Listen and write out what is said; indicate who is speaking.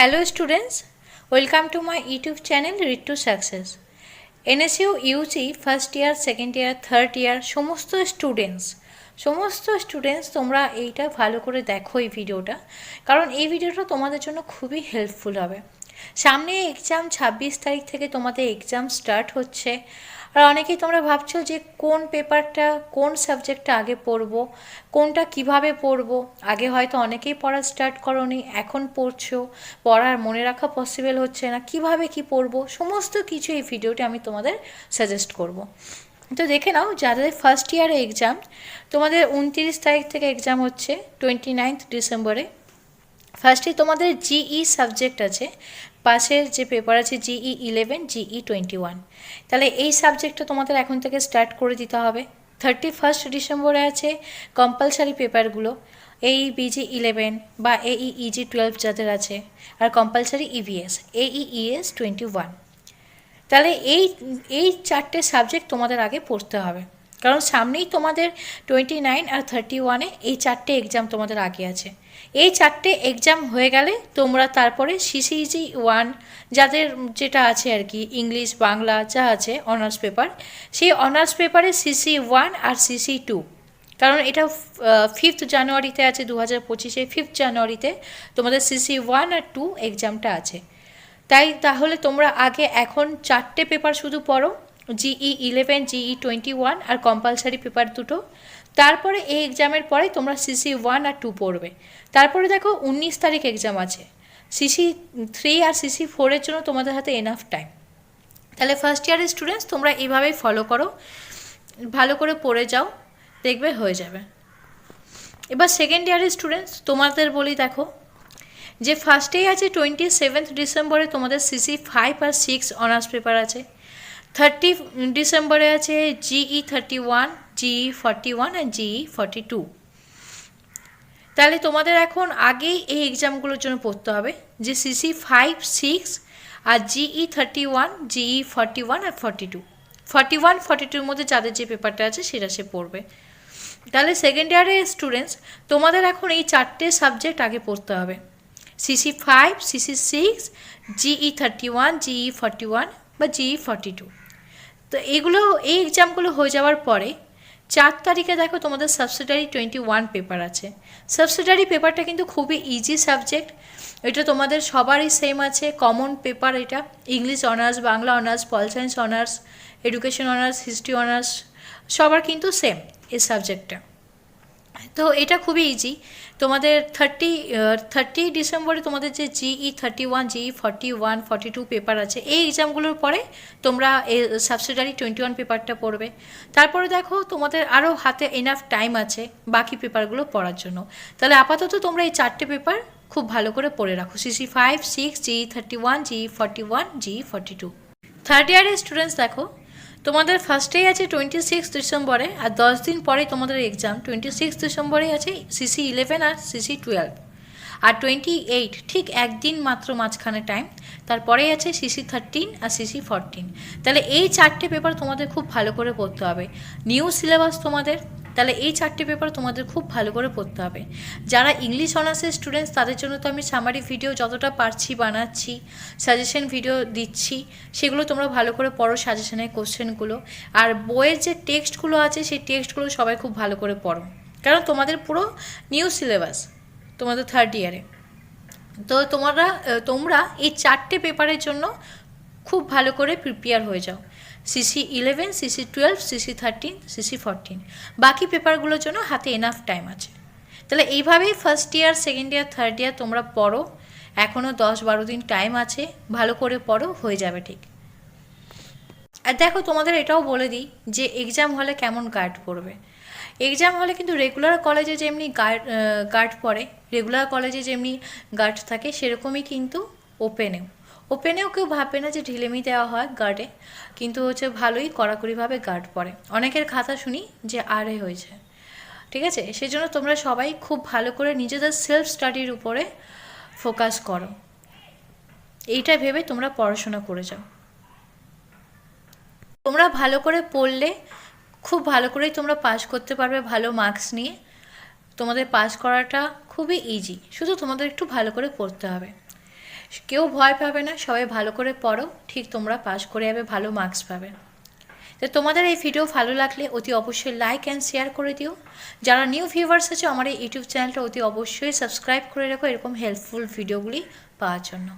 Speaker 1: Hello students welcome to my YouTube channel read to success NSU UG first year second year third year সমস্ত students সমস্ত students তোমরা এইটা ভালো করে দেখো এই ভিডিওটা কারণ এই ভিডিওটা তোমাদের জন্য খুবই হেল্পফুল হবে। সামনে এক্সাম ছাব্বিশ তারিখ থেকে তোমাদের এক্সাম স্টার্ট হচ্ছে। আর অনেকেই তোমরা ভাবছ যে কোন পেপারটা কোন সাবজেক্টটা আগে পড়ব, কোনটা কীভাবে পড়ব? আগে হয়তো অনেকেই পড়া স্টার্ট করনি, এখন পড়ছো, পড়ার মনে রাখা পসিবল হচ্ছে না, কীভাবে কি পড়ব? সমস্ত কিছু এই ভিডিওটি আমি তোমাদের সাজেস্ট করব। তো দেখে নাও, যাদের ফার্স্ট ইয়ারে এক্সাম তোমাদের উনতিরিশ তারিখ থেকে এক্সাম হচ্ছে টোয়েন্টি নাইন্থ ডিসেম্বরে ফার্স্টে তোমাদের জিই সাবজেক্ট আছে পাশের যে পেপার আছে GE eleven GE twenty one তাহলে এই সাবজেক্টটা তোমাদের এখন থেকে স্টার্ট করে দিতে হবে। থার্টি ফার্স্ট ডিসেম্বরে আছে কম্পালসারি পেপারগুলো এই বিজি ইলেভেন বা এই ইজি টুয়েলভ যাদের আছে, আর কম্পালসারি ইভিএস এই ইএস টোয়েন্টি ওয়ান তাহলে এই এই চারটে সাবজেক্ট তোমাদের আগে পড়তে হবে। কারণ সামনেই তোমাদের টোয়েন্টি নাইন আর থার্টি ওয়ানে এই চারটে এক্সাম তোমাদের আগে আছে। এই চারটে এক্সাম হয়ে গেলে তোমরা তারপরে সিসিজি ওয়ান যাদের যেটা আছে আর কি ইংলিশ বাংলা যা আছে অনার্স পেপার সেই অনার্স পেপারে সিসি ওয়ান আর সিসি টু কারণ এটা ফিফথ জানুয়ারিতে আছে দু হাজার পঁচিশে ফিফথ জানুয়ারিতে তোমাদের সিসি ওয়ান আর টু এক্সামটা আছে। তাই তাহলে তোমরা আগে এখন চারটে পেপার শুধু পড়ো GE eleven GE twenty one আর কম্পালসারি পেপার দুটো। তারপরে এই এক্সামের পরে তোমরা সিসি ওয়ান আর টু পড়বে। তারপরে দেখো উনিশ তারিখ এক্সাম আছে। সিসি থ্রি আর সিসি ফোরের জন্য তোমাদের হাতে এনাফ টাইম তাহলে ফার্স্ট ইয়ারের স্টুডেন্টস তোমরা এইভাবেই ফলো করো। ভালো করে পড়ে যাও। দেখবে হয়ে যাবে। এবার সেকেন্ড ইয়ারের স্টুডেন্টস তোমাদের বলি দেখো, যে ফার্স্টেই আছে টোয়েন্টি সেভেন্থ ডিসেম্বরে তোমাদের সিসি ফাইভ আর সিক্স অনার্স পেপার আছে। থার্টি ডিসেম্বরে আছে GE thirty one GE forty one and GE forty two তাহলে তোমাদের এখন আগেই এই এক্সামগুলোর জন্য পড়তে হবে, যে সিসি ফাইভ সিক্স আর GE thirty one GE forty one আর forty two forty one forty টুর মধ্যে যাদের যে পেপারটা আছে সেটা সে পড়বে। তাহলে সেকেন্ড ইয়ারের স্টুডেন্টস তোমাদের এখন এই চারটে সাবজেক্ট আগে পড়তে হবে। CC five CC six GE thirty one GE forty one বা জিই ফর্টি টু তো এগুলো, এই এক্সামগুলো হয়ে যাওয়ার পরে, চার তারিখে দেখো তোমাদের সাবসিডারি টোয়েন্টি ওয়ান পেপার আছে। সাবসিডারি পেপারটা কিন্তু খুবই ইজি সাবজেক্ট এটা তোমাদের সবারই সেম আছে। কমন পেপার এটা। English honours Bangla honours pol science honours education honours history honours সবার কিন্তু সেম এই সাবজেক্টটা তো এটা খুবই ইজি তোমাদের থার্টি থার্টি ডিসেম্বরে তোমাদের যে GE thirty one GE forty one forty two paper আছে, এই এক্সামগুলোর পরে তোমরা সাবসিডারি টোয়েন্টি ওয়ান পেপারটা পড়বে। তারপরে দেখো তোমাদের আরও হাতে এনাফ টাইম আছে বাকি পেপারগুলো পড়ার জন্য। তাহলে আপাতত তোমরা এই চারটে পেপার খুব ভালো করে পড়ে রাখো। CC five six GE thirty one GE forty one GE forty two third ইয়ারের স্টুডেন্টস দেখো তোমাদের ফার্স্টেই আছে টোয়েন্টি সিক্স ডিসেম্বরে আর দশ দিন পরে তোমাদের এক্সাম টোয়েন্টি সিক্স ডিসেম্বরেই আছে সিসি ইলেভেন আর সিসি টুয়েলভ আর টোয়েন্টি এইট ঠিক একদিন মাত্র মাঝখানে টাইম তারপরেই আছে সিসি থার্টিন আর সিসি ফোরটিন তাহলে এই চারটে পেপার তোমাদের খুব ভালো করে পড়তে হবে। নিউ সিলেবাস তোমাদের তাহলে এই চারটে পেপার তোমাদের খুব ভালো করে পড়তে হবে। যারা ইংলিশ অনার্সের স্টুডেন্টস তাদের জন্য তো আমি সামারি ভিডিও যতটা পারছি বানাচ্ছি সাজেশন ভিডিও দিচ্ছি, সেগুলো তোমরা ভালো করে পড়ো সাজেশনের কোশ্চেনগুলো আর বইয়ের যে টেক্সটগুলো আছে, সেই টেক্সটগুলো সবাই খুব ভালো করে পড়ো। কারণ তোমাদের পুরো নিউ সিলেবাস তোমাদের থার্ড ইয়ারে তো তোমরা তোমরা এই চারটে পেপারের জন্য খুব ভালো করে প্রিপেয়ার হয়ে যাও। CC eleven CC twelve CC thirteen CC fourteen বাকি পেপারগুলোর জন্য হাতে এনাফ টাইম আছে। তাহলে এইভাবেই first year second year third year তোমরা পড়ো। এখনও দশ বারো দিন টাইম আছে। ভালো করে পড়ো, হয়ে যাবে ঠিক। আর দেখো তোমাদের এটাও বলে দিই যে এক্সাম হলে কেমন গার্ড পড়বে। এক্সাম হলে কিন্তু রেগুলার কলেজে যেমনি গার্ড গার্ড পড়ে রেগুলার কলেজে যেমনি গার্ড থাকে, সেরকমই কিন্তু ওপেনেও ওপেনেও কেউ ভাববে না যে ঢিলেমি দেওয়া হয় গার্ডে কিন্তু হচ্ছে ভালোই কড়াকড়িভাবে গার্ড পড়ে। অনেকের খাতা শুনি যে আরে হয়েছে। ঠিক আছে? সেই জন্য তোমরা সবাই খুব ভালো করে নিজেদের সেলফ স্টাডির উপরে ফোকাস করো। এইটা ভেবে তোমরা পড়াশোনা করে যাও। তোমরা ভালো করে পড়লে, খুব ভালো করেই তোমরা পাস করতে পারবে ভালো মার্কস নিয়ে। তোমাদের পাস করাটা খুবই ইজি শুধু তোমাদের একটু ভালো করে পড়তে হবে। কেউ ভয় পাবে না, সবাই ভালো করে পড়ো, ঠিক তোমরা পাস করে যাবে, ভালো মার্কস পাবে। তো তোমাদের এই ভিডিও ভালো লাগলে অতি অবশ্যই লাইক অ্যান্ড শেয়ার করে দিও। যারা নিউ ভিউয়ার্স আছে, আমার এই ইউটিউব চ্যানেলটা অতি অবশ্যই সাবস্ক্রাইব করে রাখো, এরকম হেল্পফুল ভিডিওগুলি পাওয়ার জন্য।